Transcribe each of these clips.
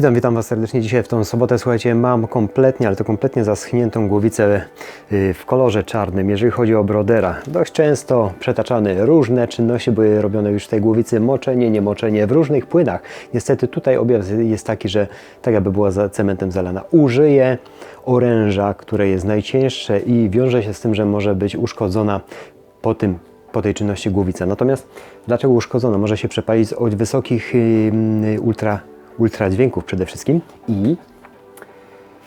Witam, witam Was serdecznie dzisiaj w tą sobotę. Słuchajcie, mam kompletnie, ale to kompletnie zaschniętą głowicę y, w kolorze czarnym. Jeżeli chodzi o brodera, dość często przetaczane różne czynności były robione już w tej głowicy, moczenie, niemoczenie w różnych płynach. Niestety tutaj objaw jest taki, że tak jakby była za cementem zalana. Użyję oręża, które jest najcięższe i wiąże się z tym, że może być uszkodzona po tym po tej czynności głowica. Natomiast dlaczego uszkodzona? Może się przepalić od wysokich yy, ultra, ultradźwięków przede wszystkim i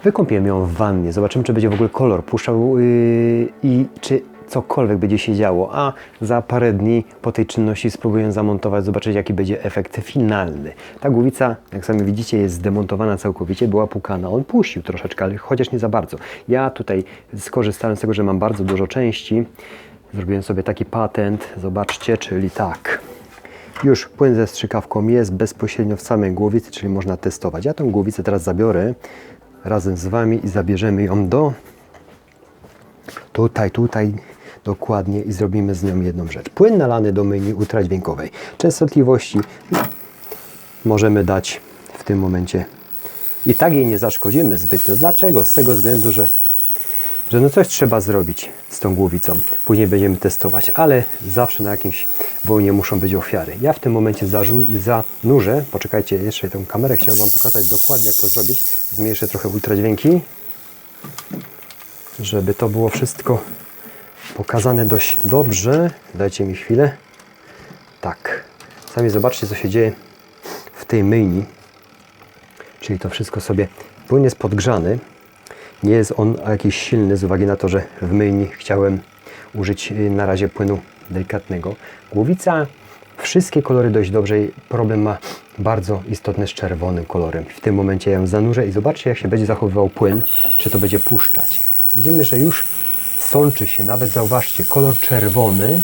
wykąpiemy ją w wannie. Zobaczymy, czy będzie w ogóle kolor puszczał yy, i czy cokolwiek będzie się działo. A za parę dni po tej czynności spróbuję zamontować, zobaczyć jaki będzie efekt finalny. Ta głowica, jak sami widzicie, jest zdemontowana całkowicie, była pukana. On puścił troszeczkę, ale chociaż nie za bardzo. Ja tutaj skorzystałem z tego, że mam bardzo dużo części. Zrobiłem sobie taki patent, zobaczcie, czyli tak. Już płyn ze strzykawką jest bezpośrednio w samej głowicy, czyli można testować. Ja tą głowicę teraz zabiorę razem z Wami i zabierzemy ją do tutaj, tutaj dokładnie i zrobimy z nią jedną rzecz. Płyn nalany do myjni ultradźwiękowej. Częstotliwości możemy dać w tym momencie i tak jej nie zaszkodzimy zbytnio. Dlaczego? Z tego względu, że że no coś trzeba zrobić z tą głowicą. Później będziemy testować, ale zawsze na jakiejś wojnie muszą być ofiary. Ja w tym momencie zanurzę, poczekajcie, jeszcze tą kamerę chciałem Wam pokazać dokładnie jak to zrobić. Zmniejszę trochę ultradźwięki, żeby to było wszystko pokazane dość dobrze. Dajcie mi chwilę. Tak. Sami zobaczcie co się dzieje w tej myjni. Czyli to wszystko sobie, płyn jest podgrzany, nie jest on jakiś silny z uwagi na to, że w myjni chciałem użyć y, na razie płynu delikatnego. Głowica, wszystkie kolory dość dobrze. Problem ma bardzo istotny z czerwonym kolorem. W tym momencie ją zanurzę i zobaczcie jak się będzie zachowywał płyn, czy to będzie puszczać. Widzimy, że już sączy się, nawet zauważcie, kolor czerwony,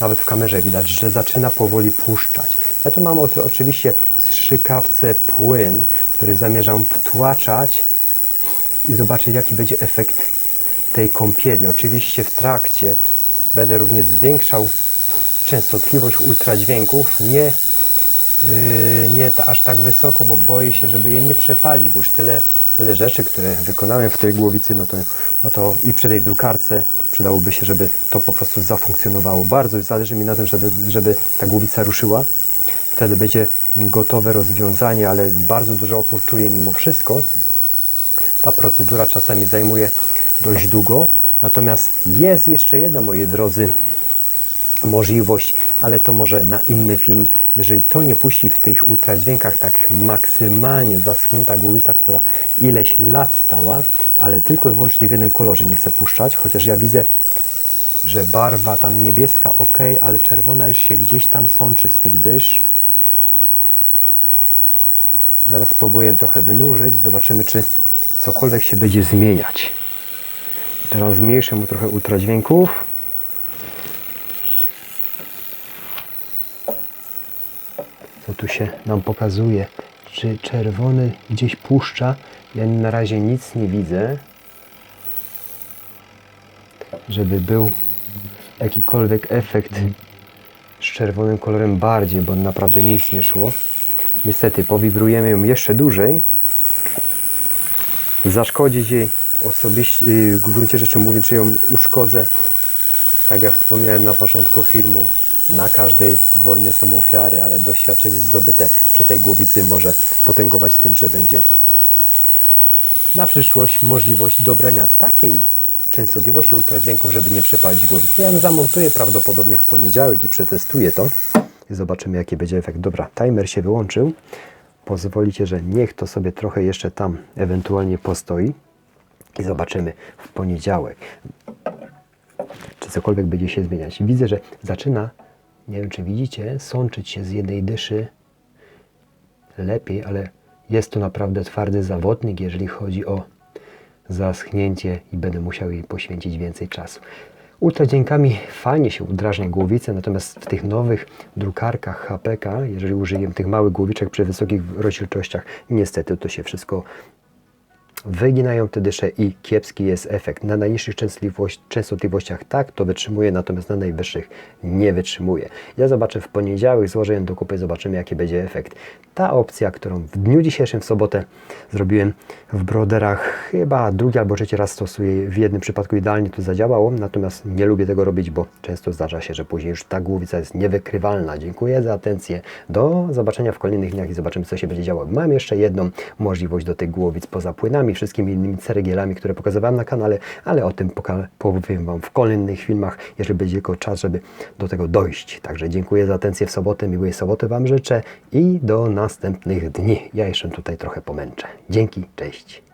nawet w kamerze widać, że zaczyna powoli puszczać. Ja tu mam oczywiście w strzykawce płyn, który zamierzam wtłaczać i zobaczyć jaki będzie efekt tej kąpieli. Oczywiście w trakcie będę również zwiększał częstotliwość ultradźwięków, nie, yy, nie aż tak wysoko, bo boję się, żeby je nie przepalić, bo już tyle, tyle rzeczy, które wykonałem w tej głowicy, no to, no to i przy tej drukarce przydałoby się, żeby to po prostu zafunkcjonowało. Bardzo zależy mi na tym, żeby, żeby ta głowica ruszyła. Wtedy będzie gotowe rozwiązanie, ale bardzo duży opór czuję mimo wszystko, ta procedura czasami zajmuje dość długo. Natomiast jest jeszcze jedna, moi drodzy, możliwość, ale to może na inny film. Jeżeli to nie puści w tych ultradźwiękach tak maksymalnie zaschnięta głowica, która ileś lat stała, ale tylko i wyłącznie w jednym kolorze nie chce puszczać, chociaż ja widzę, że barwa tam niebieska ok, ale czerwona już się gdzieś tam sączy z tych dysz. Zaraz spróbuję trochę wynurzyć, zobaczymy czy cokolwiek się będzie zmieniać. Teraz zmniejszę mu trochę ultradźwięków. Co tu się nam pokazuje? Czy czerwony gdzieś puszcza? Ja na razie nic nie widzę, żeby był jakikolwiek efekt z czerwonym kolorem bardziej, bo naprawdę nic nie szło. Niestety, powibrujemy ją jeszcze dłużej zaszkodzić jej osobiście, w gruncie rzeczy mówiąc, czy ją uszkodzę. Tak jak wspomniałem na początku filmu, na każdej wojnie są ofiary, ale doświadczenie zdobyte przy tej głowicy może potęgować tym, że będzie na przyszłość możliwość dobrania takiej częstotliwości ultradźwięków, żeby nie przepalić głowicy. Ja ją zamontuję prawdopodobnie w poniedziałek i przetestuję to i zobaczymy jaki będzie efekt. Dobra, timer się wyłączył pozwolicie, że niech to sobie trochę jeszcze tam ewentualnie postoi i zobaczymy w poniedziałek, czy cokolwiek będzie się zmieniać. Widzę, że zaczyna, nie wiem czy widzicie, sączyć się z jednej dyszy lepiej, ale jest to naprawdę twardy zawodnik, jeżeli chodzi o zaschnięcie i będę musiał jej poświęcić więcej czasu. Ultradźwiękami fajnie się udrażnia głowicę, natomiast w tych nowych drukarkach HPK, jeżeli użyję tych małych głowiczek przy wysokich rozdzielczościach, niestety to się wszystko wyginają te dysze i kiepski jest efekt. Na najniższych częstotliwościach tak to wytrzymuje, natomiast na najwyższych nie wytrzymuje. Ja zobaczę w poniedziałek, złożę ją do kupy, zobaczymy jaki będzie efekt. Ta opcja, którą w dniu dzisiejszym w sobotę zrobiłem w broderach, chyba drugi albo trzeci raz stosuję, w jednym przypadku idealnie to zadziałało, natomiast nie lubię tego robić, bo często zdarza się, że później już ta głowica jest niewykrywalna. Dziękuję za atencję. Do zobaczenia w kolejnych dniach i zobaczymy, co się będzie działo. Mam jeszcze jedną możliwość do tych głowic poza płynami, wszystkimi innymi ceregielami, które pokazywałem na kanale, ale o tym powiem Wam w kolejnych filmach, jeżeli będzie tylko czas, żeby do tego dojść. Także dziękuję za atencję w sobotę, miłej soboty Wam życzę i do następnych dni. Ja jeszcze tutaj trochę pomęczę. Dzięki, cześć.